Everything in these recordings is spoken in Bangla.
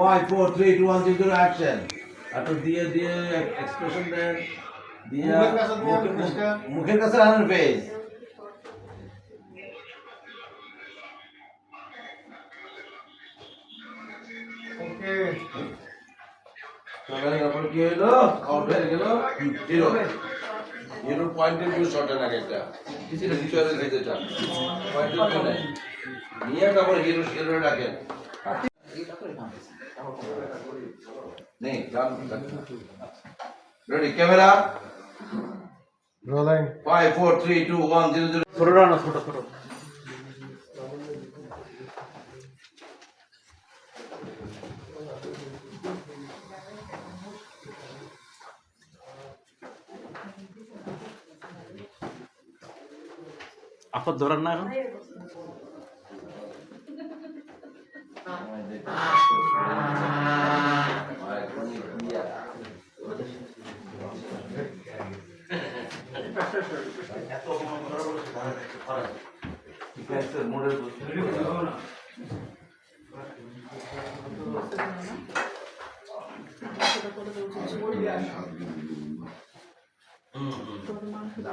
Five four three two one zero action একটু দিয়ে দিয়ে এক্সপ্রেশন দেন। দিয়ে মুখের কাছে কাছে আনার ফেস তারপর কি হইল? আউট হয়ে গেল। জিরো জিরো পয়েন্টের ভিউ শটে লাগে একটা। কিছু ফিচারে দিতে চান। পয়েন্টের ভিউ নেই। নিয়ে তারপর হিরো হিরো ডাকেন। নেই গান ready camera rolling five four three two one zero zero ছোট রানো ছোট ছোট আপনার ধরার না এখন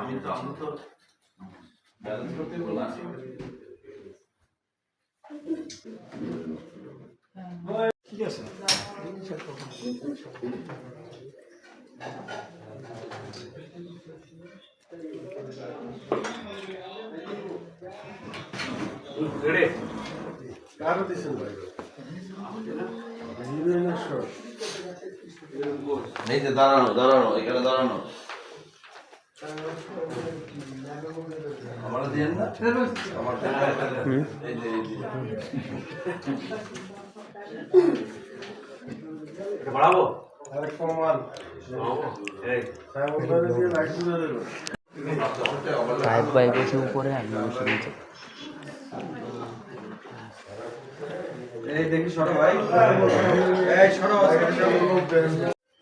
আমি তো আমি তো ব্যালেন্স করতে বলা কারও দিছেন ভাই এই যে দাঁড়ানো দাঁড়ানো, এখানে দাঁড়ানো। আমার দিয়েন না? আমার এই যে এই যে। এটা বাড়াবো? এই সাহেব দিল ভাই বসে উপরে আমি বসে নিচে এই দেখি সরো ভাই। এই সরো।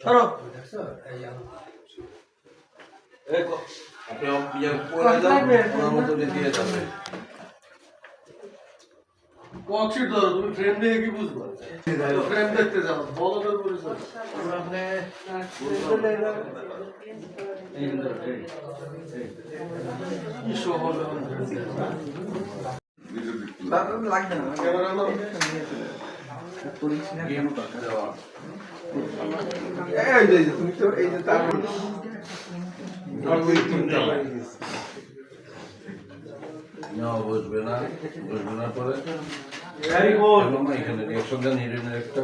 সরো এই কো- আপনি ইয়ে করে দেন ওনার মতো দিয়ে যাবে কক্সিট ধরো তুমি ফ্রেম দেখে কি বুঝবা? ফ্রেম দেখতে যাও বলদের পরিচয়। কি লাগবে না ক্যামেরা এই যে, তুমি তো এই যে তার না না বুঝবে না পরে। ভেরি গুড বললাম না, এখানে রিয়াকশন দেন হিরোইনের একটা।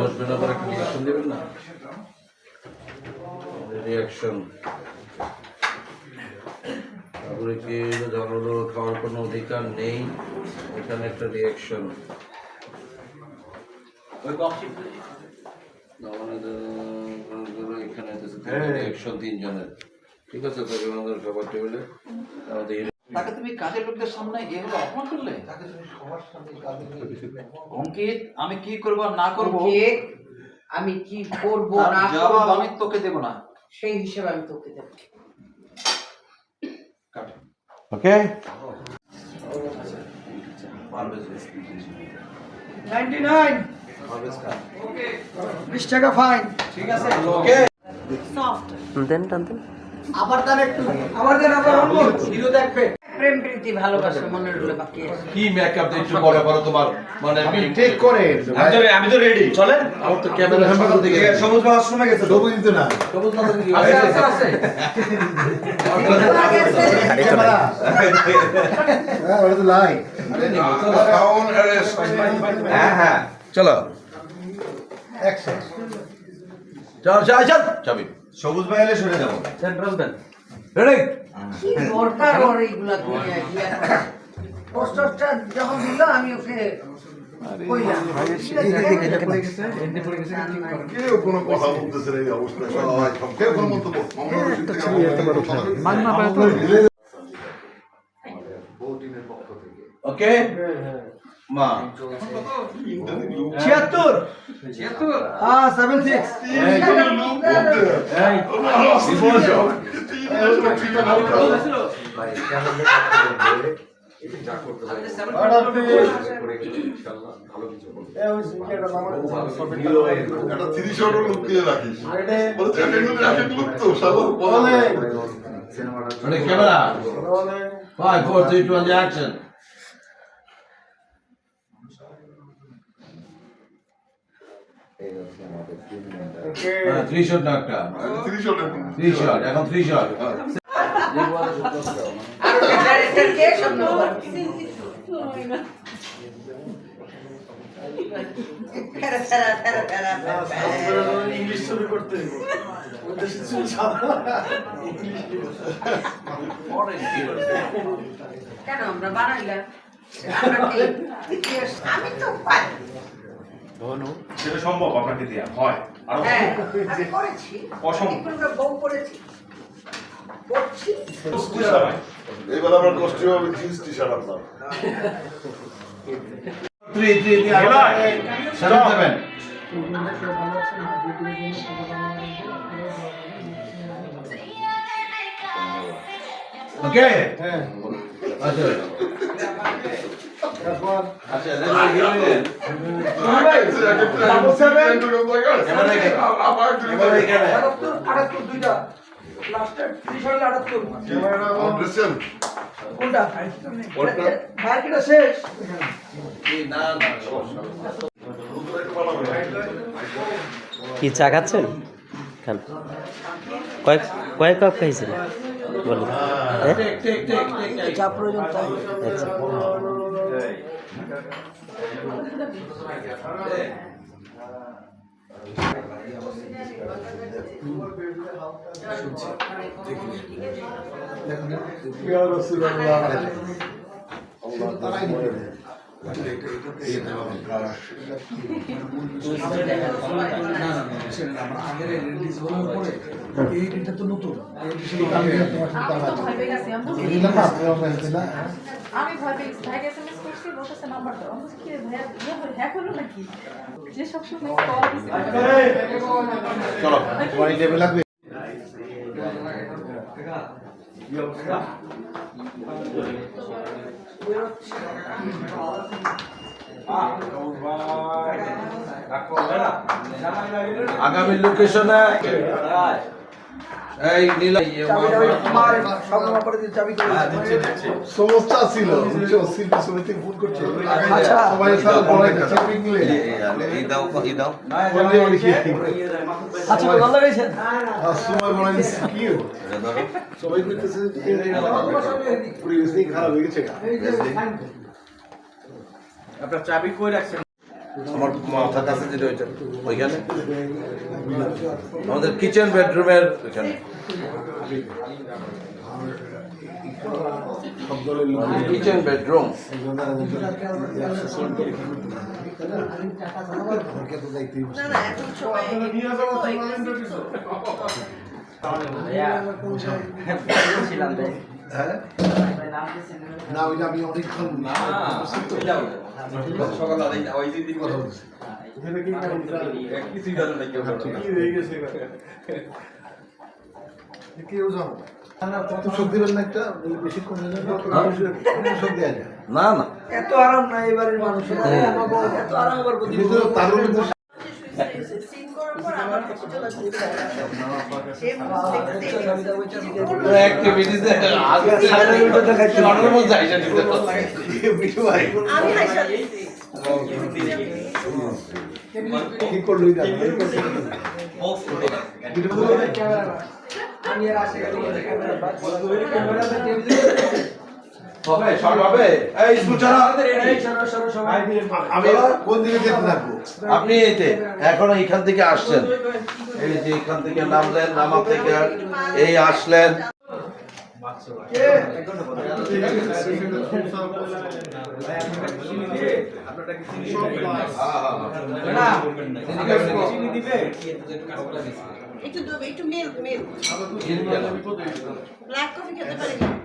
বসবে না পরে একটা রিয়াকশন দেবেন না? রিয়াকশন তারপরে কি জানালো খাওয়ার কোনো অধিকার নেই। এখানে একটা রিয়াকশন এখানে রিয়াকশন তিনজনের। ঠিক আছে তো বিমানদের খাবার টেবিলে আমাদের তাকে তুমি কাজের লোকদের সামনে এভাবে অপমান করলে? অঙ্কিত আমি কি করব না করব? আমি কি করব না জবাব করব? আমি তোকে দেব না। সেই হিসেবে আমি তোকে দেব। ওকে? Ninety nine. বিশ টাকা ফাইন ঠিক আছে। ওকে দেন টানতেন আবার দেন একটু আবার দেন আবার হিরো দেখবে। প্রেম প্রীতি ভালোবাসা মনে রইলে বাকি কি মেকআপ একটু বড় বড় তোমার মানে ঠিক করে আমি তো রেডি চলেন। আমার তো ক্যামেরা হ্যাম্পার সবুজ গেছে ডবল দিতে না সবুজ দিকে আছে আছে আছে হ্যাঁ ওটা তো হ্যাঁ হ্যাঁ। চল। চল চল চাবি। সবুজ ভাই এলে সরে যাব। সেন্ট্রাল দেন রেডি দরকার ওর এইগুলা পোস্টারটা যখন দিল আমি ওকে ওকে মা ছিয়াত্তর ছিয়াত্তর হ্যাঁ seven six three. Five, four, three, two, and action. না থ্রি শট ইংলিশ ছবি করতে সাদা কেন আমরা বানাইলাম? আমি তো পারি। সেটা সম্ভব আপনাকে দেয়া হয়। আর হ্যাঁ করেছি। অসম্ভব। বউ করেছি। এবার আমরা কষ্ট হবে জিন্স টি শার্ট আপনার. আচ্ছা। কি চা খাচ্ছেন? খান। কয়েক কয়েক কাপ খাইছেন? বলুন। হ্যাঁ? আচ্ছা। আমি ভয় পেয়ে গেছি আমি বুঝি আমি ভয় পেয়ে গেছি বলতেছে নাম্বার দাও আমি কি ভাইয়া ইয়ে হলো হ্যাক হলো নাকি? যে সবসময় কল দিছে। চলো আগামী লোকেশনে এই চাবি করে সমস্যা ছিল বুঝছ? শিল্পী সমিতি ভুল করছে। আচ্ছা। সবাই সারা বড় একটা চেপিং নিলে। বললে বলি কি? আচ্ছা ভালো লাগাইছেন আর সময় বড় কি সবাই করতেছে পরিবেশ খারাপ হয়ে গেছে আপনার চাবি কই রাখছেন? আমার মাথার কাছে যেটা ওইটা ওইখানে। আমাদের কিচেন বেডরুমের ওইখানে। কিচেন বেডরুম না না না ওই আমি অনেকক্ষণ না একটা বেশিক্ষণ হয়ে যাবে যায় না না এত আরাম না এবারের মানুষের। এত আরাম আবার কি করল আমি এর আশে গেলে ক্যামেরা টেবিলে হবে শর্ট হবে। এই স্কুল সরো সরো আমি কোন দিকে যেতে থাকব? আপনি এইতে এখন এইখান থেকে আসছেন। এই যে এখান থেকে নামলেন নামার থেকে এই আসলেন। একটু দু- একটু মিল্ক মিল্ক ব্ল্যাক কফি খেতে পারি না এই তুমি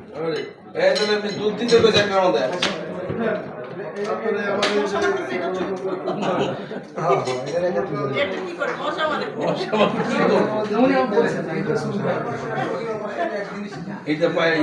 আপনি দুধ দিতে হবে চাকরির মধ্যে এইটা পায়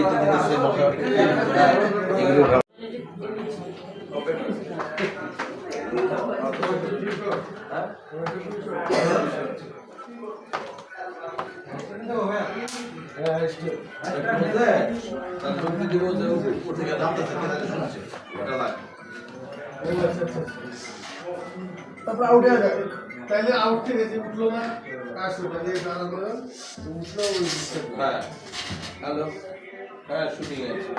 তারপর আউট হয়ে যাবে তাইলে আউট থেকে যে উঠল না দাঁড়া করে উঠল। হ্যাঁ হ্যালো হ্যাঁ শুটিং আছে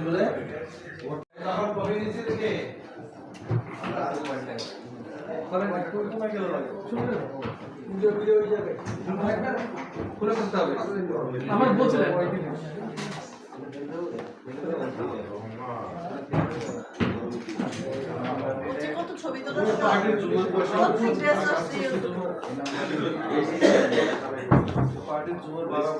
বলে তখন কবি নিচে থেকে আমার বলছিলেন। যে কত ছবি তোলা ড্রেস আসছে পার্টির জুমার বারো